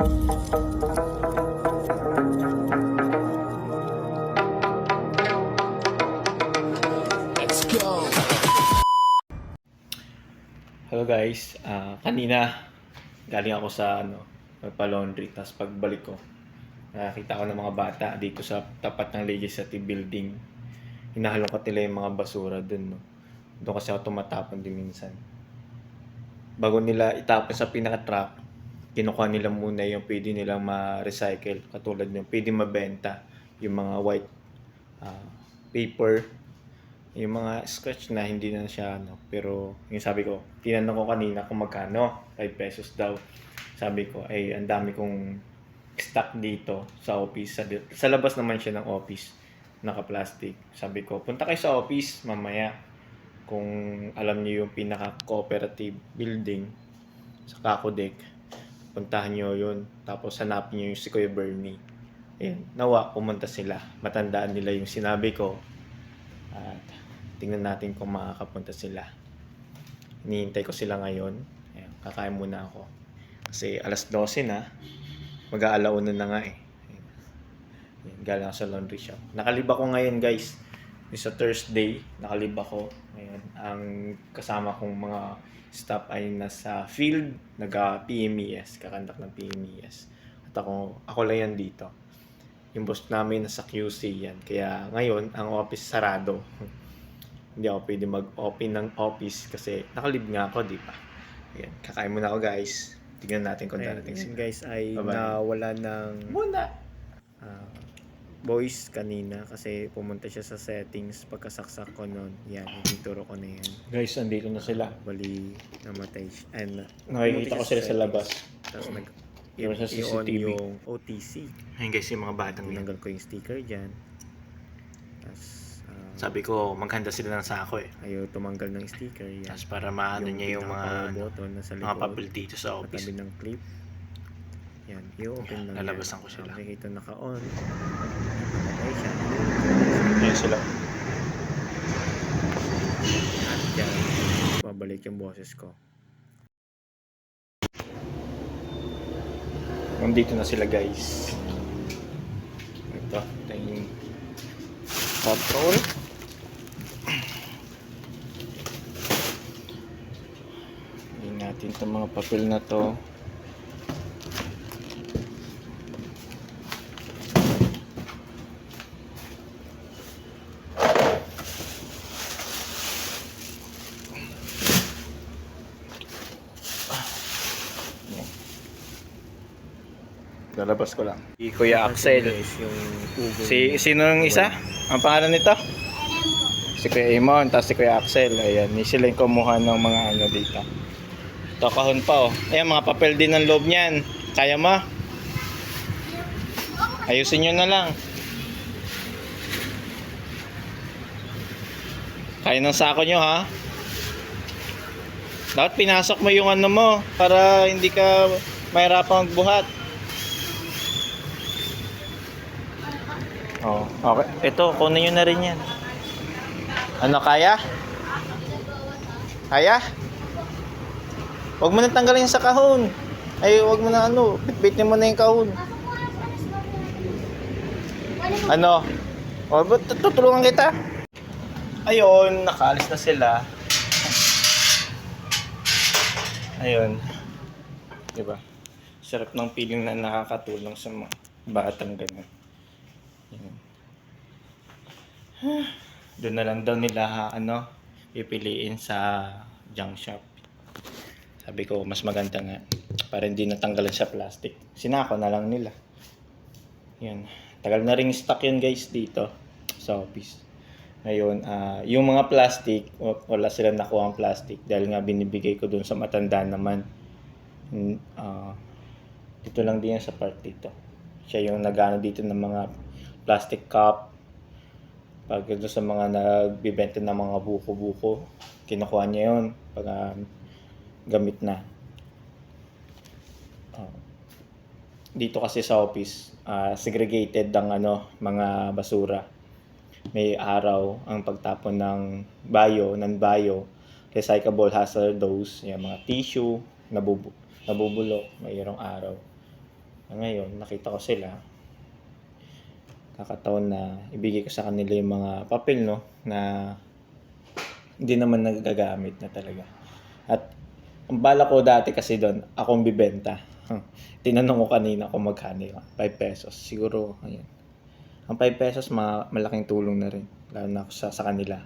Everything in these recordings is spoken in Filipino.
Let's go! Hello guys, Ah, kanina galing ako sa ano, magpa-laundry tapos pagbalik ko nakakita ko ng mga bata dito sa tapat ng legislative building. Hinahalongkat nila yung mga basura dun, no. Doon kasi ako tumatapon din minsan. Bago nila itapon sa pinaka-truck, kinukuha nila muna yung pwede nilang ma-recycle. Katulad ng pwede mabenta yung mga white ah, paper yung mga scratch na hindi na siya ano. Pero yung sabi ko tinanong ko kanina kung magkano 5 pesos daw. Sabi ko ay ang dami kong stock dito sa office. Sa, sa labas naman siya ng office naka plastic sabi ko punta kayo sa office mamaya kung alam niyo yung pinaka cooperative building sa Kakodek puntahan niyo yun tapos hanapin niyo yung si Kuya Bernie Ayun, nawa pumunta sila matandaan nila yung sinabi ko at tingnan natin kung makakapunta sila. Hinihintay ko sila ngayon. Ayan, kakain muna ako. Kasi alas 12 na. Mag-aalauna na nga eh. Ayan, galing sa laundry shop. Nakalib ako ngayon guys. Sa Thursday, nakalib ako. Ngayon, ang kasama kong mga staff ay nasa field, nag-PMES, kakandak ng PMES. At ako, ako lang yan dito yung boss namin nasa QC yan. Kaya ngayon, ang office sarado. Hindi ako pwede mag-open ng office kasi nakalib nga ako, di ba? Ayan, kakain muna ako guys. Tignan natin kung darating Ayan, sila. guys ay Bye-bye. nawala ng Muna! ah, voice kanina kasi pumunta siya sa settings pagkasaksak ko noon. Yan, ituturo ko na yan. Guys, andito na sila. Bali, namatay siya. And, Nakikita ko sila sa labas. Tapos nag Pero sa i-on CCTV. yung OTC. Ayun guys, yung mga batang. Tinanggal ko yung sticker dyan. Tapos, ah, Sabi ko, maghanda sila ng sako eh. ayaw tumanggal ng sticker. Yan. Tapos para maano niya yung mga, ano, button nasa mga papel dito sa office. Katabi ng clip. Yan, i-open Yan, lang lalabasan yan. ko sila. Okay, ito naka-on. Sila. At yan, babalik yung boses ko. Nandito na sila guys. Ito, ito yung control. Hindi natin itong mga papel na to. Lalabas ko lang. Si Kuya Axel. Si sino yung isa? Ang pangalan nito? Si Kuya Amon, tapos si Kuya Axel. Ayan, ni sila yung kumuha ng mga ano dito. Ito kahon pa oh. Ayan, mga papel din ng loob niyan. Kaya mo? Ayusin nyo na lang. Kaya ng sako nyo ha. Dapat pinasok mo yung ano mo para hindi ka mahirapan magbuhat. Oh, okay. Ito, kunin nyo na rin yan. Ano, kaya? Kaya? Huwag mo na tanggalin sa kahon. Ay, huwag mo na ano, bitbitin mo na yung kahon. Ano? O, ba't tutulungan kita? Ayun, nakaalis na sila. Ayun. Diba? Sarap ng feeling na nakakatulong sa mga batang ganun. Yan. Doon na lang daw nila ha, ano, pipiliin sa junk shop. Sabi ko, mas maganda nga. Para hindi natanggalan sa plastic. Sinako na lang nila. Yan. Tagal na ring stock yun guys dito sa office. Ngayon, ah, yung mga plastic, wa- wala silang nakuha ang plastic dahil nga binibigay ko doon sa matanda naman. Ah, dito lang din yan sa part dito. Siya yung nagano dito ng mga plastic cup. Pag doon sa mga nagbibenta ng mga buko-buko, kinukuha niya yun pag ah, gamit na. Ah, dito kasi sa office, ah, segregated ang ano, mga basura. May araw ang pagtapon ng bio, non-bio, recyclable hazardous, yung mga tissue, nabubu nabubulok, mayroong araw. Ngayon, nakita ko sila. Kakataon na ibigay ko sa kanila yung mga papel, no? Na hindi naman nagagamit na talaga. At ang bala ko dati kasi doon, akong bibenta. Tinanong ko kanina kung magkano yun. 5 pesos. Siguro, ayan. Ang 5 pesos, ma- malaking tulong na rin. Lalo na sa, sa kanila.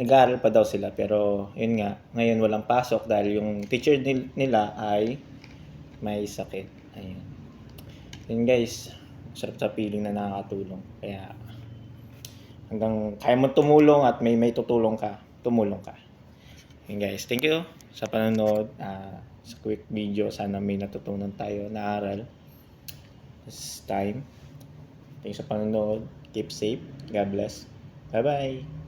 Nag-aaral pa daw sila, pero yun nga, ngayon walang pasok dahil yung teacher nil- nila ay may sakit. Ayun. Yun guys, sarap sa feeling na nakakatulong. Kaya hanggang kaya mo tumulong at may may tutulong ka, tumulong ka. Yun guys, thank you sa panonood. ah, sa quick video, sana may natutunan tayo na aral. This time. Thank you sa panonood. Keep safe. God bless. Bye-bye.